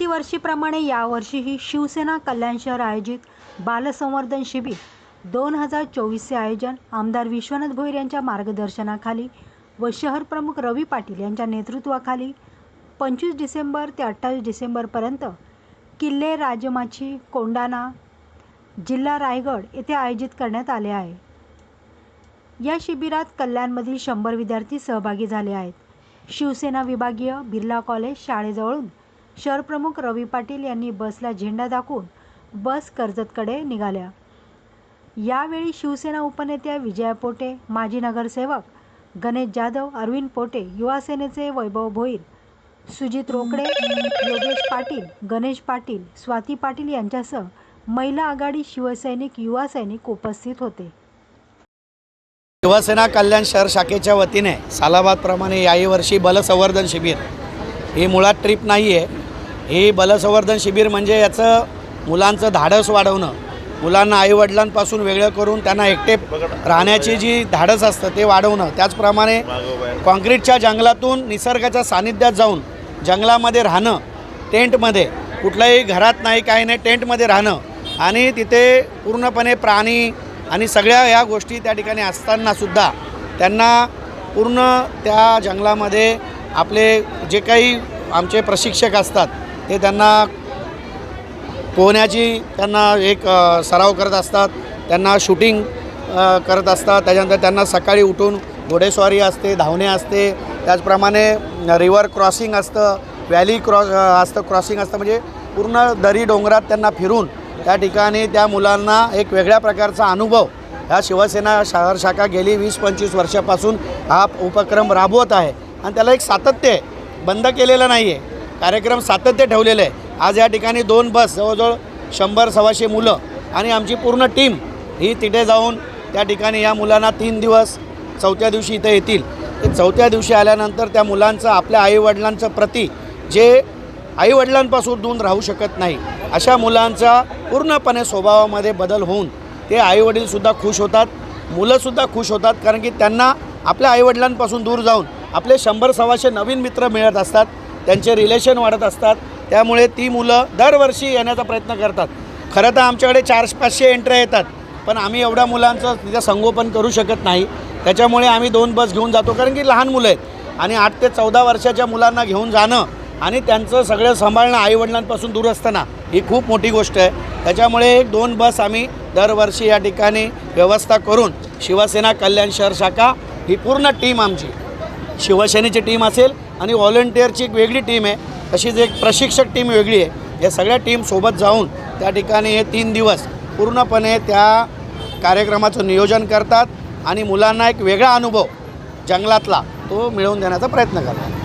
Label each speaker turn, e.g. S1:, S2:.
S1: प्रतिवर्षीप्रमाणे यावर्षीही शिवसेना कल्याण शहर आयोजित बालसंवर्धन शिबिर दोन हजार चोवीसचे आयोजन आमदार विश्वनाथ भोईर यांच्या मार्गदर्शनाखाली व शहर प्रमुख रवी पाटील यांच्या नेतृत्वाखाली पंचवीस डिसेंबर ते अठ्ठावीस डिसेंबरपर्यंत किल्ले राजमाची कोंडाणा जिल्हा रायगड येथे आयोजित करण्यात आले आहे. या शिबिरात कल्याणमधील शंभर विद्यार्थी सहभागी झाले आहेत. शिवसेना विभागीय बिर्ला कॉलेज शाळेजवळून शहरप्रमुख रवी पाटील यांनी बसला झेंडा दाखवून बस कर्जतकडे निघाल्या. यावेळी शिवसेना उपनेत्या विजया पोटे माजी नगरसेवक गणेश जाधव अरविंद पोटे युवासेनेचे वैभव भोईर सुजित रोकडे योगेश पाटील गणेश पाटील स्वाती पाटील यांच्यासह महिला आघाडी शिवसैनिक युवा सैनिक उपस्थित होते.
S2: शिवसेना कल्याण शहर शाखेच्या वतीने सालाबादप्रमाणे याही वर्षी बलसंवर्धन शिबिर. ही मुळात ट्रीप नाही आहे हे बलसंवर्धन शिबिर म्हणजे याचं मुलांचं धाडस वाढवणं. मुलांना आईवडिलांपासून वेगळं करून त्यांना एकटे राहण्याची जी धाडस असतं ते वाढवणं. त्याचप्रमाणे कॉन्क्रीटच्या जंगलातून निसर्गाच्या सानिध्यात जाऊन जंगलामध्ये राहणं टेंटमध्ये. कुठल्याही घरात नाही काही नाही टेंटमध्ये राहणं. आणि तिथे पूर्णपणे प्राणी आणि सगळ्या ह्या गोष्टी त्या ठिकाणी असतानासुद्धा त्यांना पूर्ण त्या जंगलामध्ये आपले जे काही आमचे प्रशिक्षक असतात ते त्यांना पोहण्याची त्यांना एक सराव करत असतात. त्यांना शूटिंग करत असतात. त्याच्यानंतर त्यांना सकाळी उठून घोडेस्वारी असते धावणे असते. त्याचप्रमाणे रिवर क्रॉसिंग असतं व्हॅली क्रॉस असतं क्रॉसिंग असतं. म्हणजे पूर्ण दरी डोंगरात त्यांना फिरून त्या ठिकाणी त्या मुलांना एक वेगळ्या प्रकारचा अनुभव ह्या शिवसेना शहर शाखा गेली वीस पंचवीस वर्षापासून हा उपक्रम राबवत आहे. आणि त्याला एक सातत्य आहे. बंद केलेलं नाही आहे कार्यक्रम सातत्य ठेवलेलं आहे. आज या ठिकाणी दोन बस जवळजवळ शंभर सव्वाशे मुलं आणि आमची पूर्ण टीम ही तिथे जाऊन त्या ठिकाणी या मुलांना तीन दिवस चौथ्या दिवशी इथे येतील. ते चौथ्या दिवशी आल्यानंतर त्या मुलांचं आपल्या आईवडिलांचं प्रती जे आईवडिलांपासून दूर राहू शकत नाही अशा मुलांचा पूर्णपणे स्वभावामध्ये बदल होऊन ते आईवडीलसुद्धा खुश होतात मुलंसुद्धा खुश होतात कारण की त्यांना आपल्या आईवडिलांपासून दूर जाऊन आपले शंभर सव्वाशे नवीन मित्र मिळत असतात. त्यांचे रिलेशन वाढत असतात. त्यामुळे ती मुलं दरवर्षी येण्याचा प्रयत्न करतात. खरं तर आमच्याकडे चारशे पाचशे एंट्र्या येतात. पण आम्ही एवढ्या मुलांचं तिथं संगोपन करू शकत नाही. त्याच्यामुळे आम्ही दोन बस घेऊन जातो. कारण की लहान मुलं आहेत. आणि आठ ते चौदा वर्षाच्या मुलांना घेऊन जाणं आणि त्यांचं सगळं सांभाळणं आईवडिलांपासून दूर असताना ही खूप मोठी गोष्ट आहे. त्याच्यामुळे एक दोन बस आम्ही दरवर्षी या ठिकाणी व्यवस्था करून शिवसेना कल्याण शहर शाखा ही पूर्ण टीम आमची. शिवसेनेची टीम असेल आणि व्हॉलंटिअरची एक वेगळी टीम आहे. तशीच एक प्रशिक्षक टीम वेगळी आहे. या सगळ्या टीमसोबत जाऊन त्या ठिकाणी हे तीन दिवस पूर्णपणे त्या कार्यक्रमाचं नियोजन करतात आणि मुलांना एक वेगळा अनुभव जंगलातला तो मिळवून देण्याचा प्रयत्न करतात.